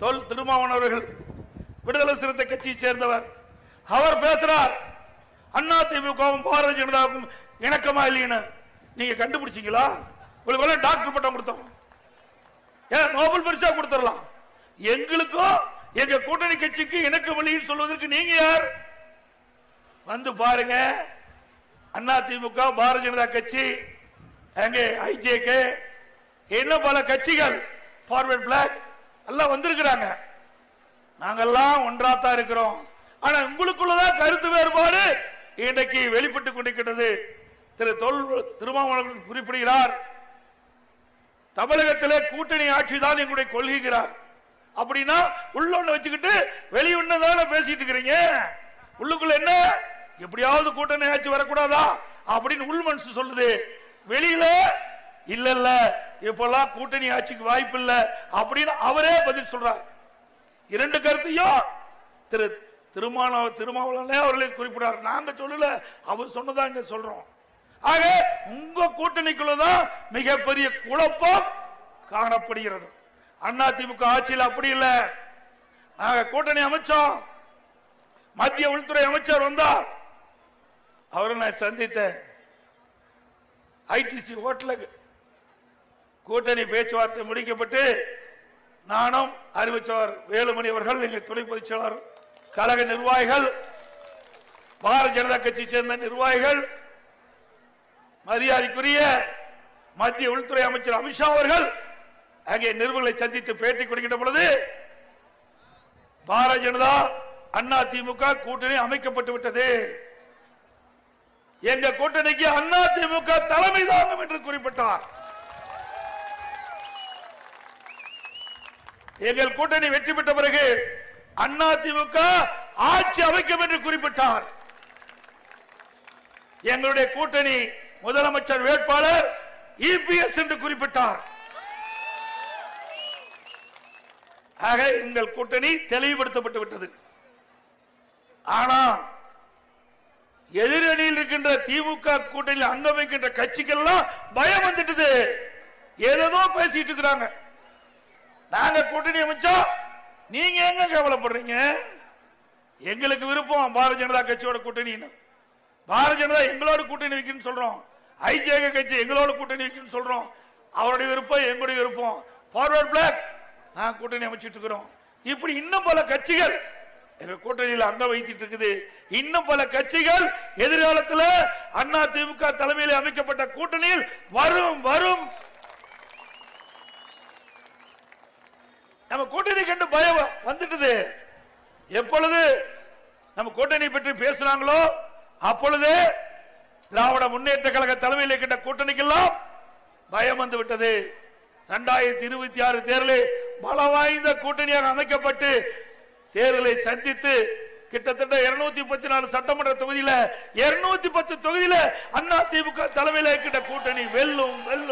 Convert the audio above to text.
தொல் திருமாவன் அவர்கள் விடுதலை சிறுத்தை கட்சியை சேர்ந்தவர். அவர் பேசுறார் அண்ணா திமுகவும் பாரதிய ஜனதாவுக்கும் இணக்கமா இல்லைன்னு. நீங்க கண்டுபிடிச்சீங்களா? உங்களுக்கு டாக்டர் பட்டம் கொடுத்தோம் ஏன் நோபல் பரிசா கொடுத்துடலாம். எங்களுக்கும் எங்க கூட்டணி கட்சிக்கு இணக்கம் வழியில் சொல்வதற்கு நீங்க யார்? வந்து பாருங்க. அண்ணா திமுக பாரதிய ஜனதா கட்சி அங்கே ஐஜேகே இன்னும் பல கட்சிகள் ஃபார்வர்ட் பிளாக் எல்லாம் வந்திருக்கிறாங்க. நாங்கெல்லாம் ஒன்றாத்தான் இருக்கிறோம். ஆனா உங்களுக்குள்ளதான் கருத்து வேறுபாடு இன்றைக்கு வெளிப்பட்டுக் கொண்டிருக்கிறது திரு தொல் திருமாவளவன் குறிப்பிடுகிறார் தமிழகத்திலே கூட்டணி ஆட்சி தான் எங்களுடைய கொள்கிறார் அப்படின்னா உள்ள ஒண்ணு வச்சுக்கிட்டு வெளியுன்னதான பேசிட்டு இருக்கிறீங்க? உள்ளுக்குள்ள என்ன? எப்படியாவது கூட்டணி ஆட்சி வரக்கூடாதா? அப்படின்னு உள் மனசு சொல்லுது. வெளியில இல்ல இல்ல இப்பெல்லாம் கூட்டணி ஆட்சிக்கு வாய்ப்பு இல்ல அப்படின்னு அவரே பதில் சொல்றார். இரண்டு கருத்தையும் திரு திருமான திருமாவளவனே அவர்களே குறிப்பிடுறார் நாங்க சொல்லல அவர் சொன்னதா இங்க சொல்றோம். ஆக உங்க கூட்டணிக்குள்ளதான் மிகப்பெரிய குழப்பம் காணப்படுகிறது. அண்ணா திமுக ஆட்சியில் அப்படி இல்ல. நாங்க கூட்டணி அமைச்சோம். மத்திய உள்துறை அமைச்சர் வந்தார். அவரை நான் சந்தித்தேன். ஐடிசி ஹோட்டலுக்கு கூட்டணி பேச்சுவார்த்தை முடிக்கப்பட்டு நானும் அறிவிச்சவர் வேலுமணி அவர்கள் எங்கள் துணை பொதுச் செயலாளர் கழக நிர்வாகிகள் பாரதிய ஜனதா கட்சியை சேர்ந்த நிர்வாகிகள் மரியாதைக்குரிய மத்திய உள்துறை அமைச்சர் அமித்ஷா அவர்கள் அங்கே நிறுவனங்களை சந்தித்து பேட்டி கொடுக்கின்ற பொழுது பாரதிய ஜனதா அண்ணா திமுக கூட்டணி அமைக்கப்பட்டு விட்டது. எங்க கூட்டணிக்கு அண்ணா திமுக தலைமை தாங்கும் என்று குறிப்பிட்டார். எங்கள் கூட்டணி வெற்றி பெற்ற பிறகு அண்ணா திமுக ஆட்சி அமைக்கும் என்று குறிப்பிட்டார். எங்களுடைய கூட்டணி முதலமைச்சர் வேட்பாளர் இபிஎஸ் என்று குறிப்பிட்டார். ஆக எங்கள் கூட்டணி தெளிவுபடுத்தப்பட்டு விட்டது. ஆனா எதிரணியில் இருக்கின்ற திமுக கூட்டணியில் அங்கம் வைக்கின்ற கட்சிக்கெல்லாம் பயம் வந்துட்டது. ஏதோ பேசிட்டு இருக்கிறாங்க. நாங்க கூட்டணி அமைச்சோம். நீங்க எங்க கவலைப்படுறீங்க? எங்களுக்கு விருப்பம் பாரதிய ஜனதா கட்சியோட கூட்டணின்னு. பாரதிய ஜனதா எங்களோட கூட்டணி வைக்கணும்னு சொல்றோம். ஐஜேக கட்சி எங்களோட கூட்டணி வைக்கணும்னு சொல்றோம். அவருடைய விருப்பம் எங்களுடைய விருப்பம். ஃபார்வர்ட் பிளாக் நான் கூட்டணி அமைச்சிட்டு இருக்கிறோம். இப்படி இன்னும் பல கட்சிகள் எங்க கூட்டணியில் அங்க வைத்திட்டு இருக்குது. இன்னும் பல கட்சிகள் எதிர்காலத்தில் அண்ணா திமுக தலைமையில் அமைக்கப்பட்ட கூட்டணியில் வரும் வரும். நம்ம கூட்டணி கண்டு பயம் வந்துட்டது. எப்பொழுது நம்ம கூட்டணி பற்றி பேசுறாங்களோ அப்பொழுது திராவிட முன்னேற்ற கழக தலைமையில் இருக்கின்ற கூட்டணிக்கெல்லாம் பயம் வந்து விட்டது இரண்டாயிரத்தி இருபத்தி ஆறு தேர்தலில் பல வாய்ந்த கூட்டணியாக அமைக்கப்பட்டு தேர்தலை சந்தித்து கிட்டத்தட்ட இருநூத்தி முப்பத்தி நாலு சட்டமன்ற தொகுதியில இருநூத்தி பத்து தொகுதியில அதிமுக தலைமையில் இருக்கின்ற கூட்டணி வெல்லும் வெல்லும்.